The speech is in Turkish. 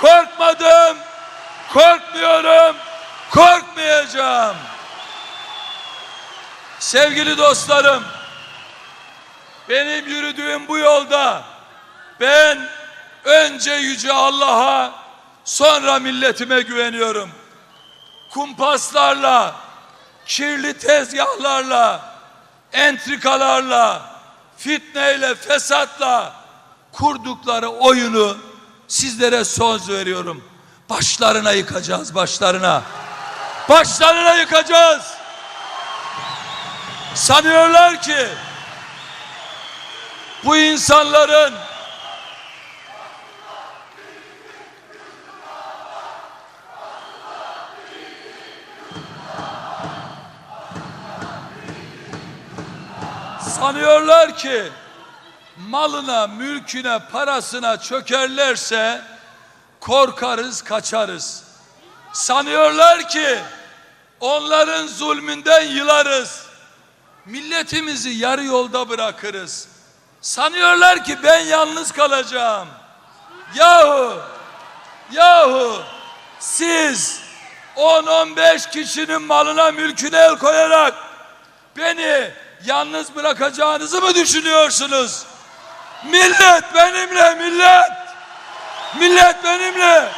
Korkmadım, korkmuyorum, korkmayacağım. Sevgili dostlarım, benim yürüdüğüm bu yolda ben önce yüce Allah'a sonra milletime güveniyorum. Kumpaslarla, kirli tezgahlarla, entrikalarla, fitneyle, fesatla kurdukları oyunu sizlere söz veriyorum. Başlarına yıkacağız, başlarına. Başlarına yıkacağız. Sanıyorlar ki bu insanların sanıyorlar ki malına, mülküne, parasına çökerlerse korkarız, kaçarız. Sanıyorlar ki onların zulmünden yılarız. Milletimizi yarı yolda bırakırız. Sanıyorlar ki ben yalnız kalacağım. Yahu, yahu siz 10-15 kişinin malına mülküne el koyarak beni yalnız bırakacağınızı mı düşünüyorsunuz? Millet benimle millet. Millet benimle.